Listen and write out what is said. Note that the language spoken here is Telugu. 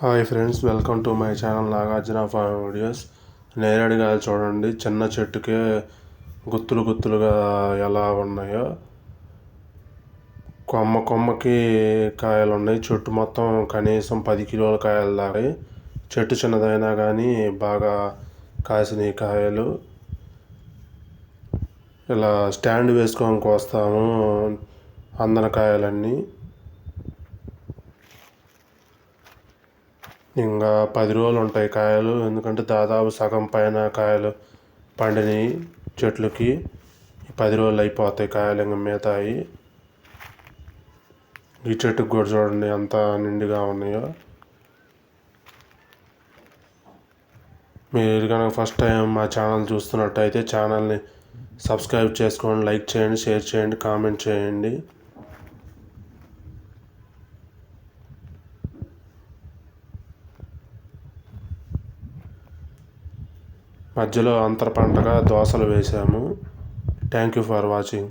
Hi friends welcome to my channel Nagarjuna farm videos. నేరేడుగా చూడండి చిన్న చెట్టుకే గుత్తులు గుత్తులుగా ఎలా ఉన్నాయో. కొమ్మ కొమ్మకి కాయలు ఉన్నాయి చెట్టు మొత్తం కనీసం పది కిలోల కాయలు దాకా. చెట్టు చిన్నదైనా కానీ బాగా కాసినాయి కాయలు. ఇలా స్టాండ్ వేసుకొని కోస్తాము అందన కాయలన్నీ. ఇంకా పది రోజులు ఉంటాయి కాయలు. ఎందుకంటే దాదాపు సగం పైన కాయలు పండినవి చెట్లుకి పది రోజులు అయిపోతాయి కాయలు ఇంకా మిగతాయి. ఈ చెట్టుకు కూడా చూడండి ఎంత నిండుగా ఉన్నాయో. మీరు కనుక ఫస్ట్ టైం మా ఛానల్ చూస్తున్నట్టయితే ఛానల్ని సబ్స్క్రైబ్ చేసుకోండి లైక్ చేయండి షేర్ చేయండి కామెంట్ చేయండి. మధ్యలో అంతర పంటగా దోసలు వేసాము థ్యాంక్ యూ ఫర్ వాచింగ్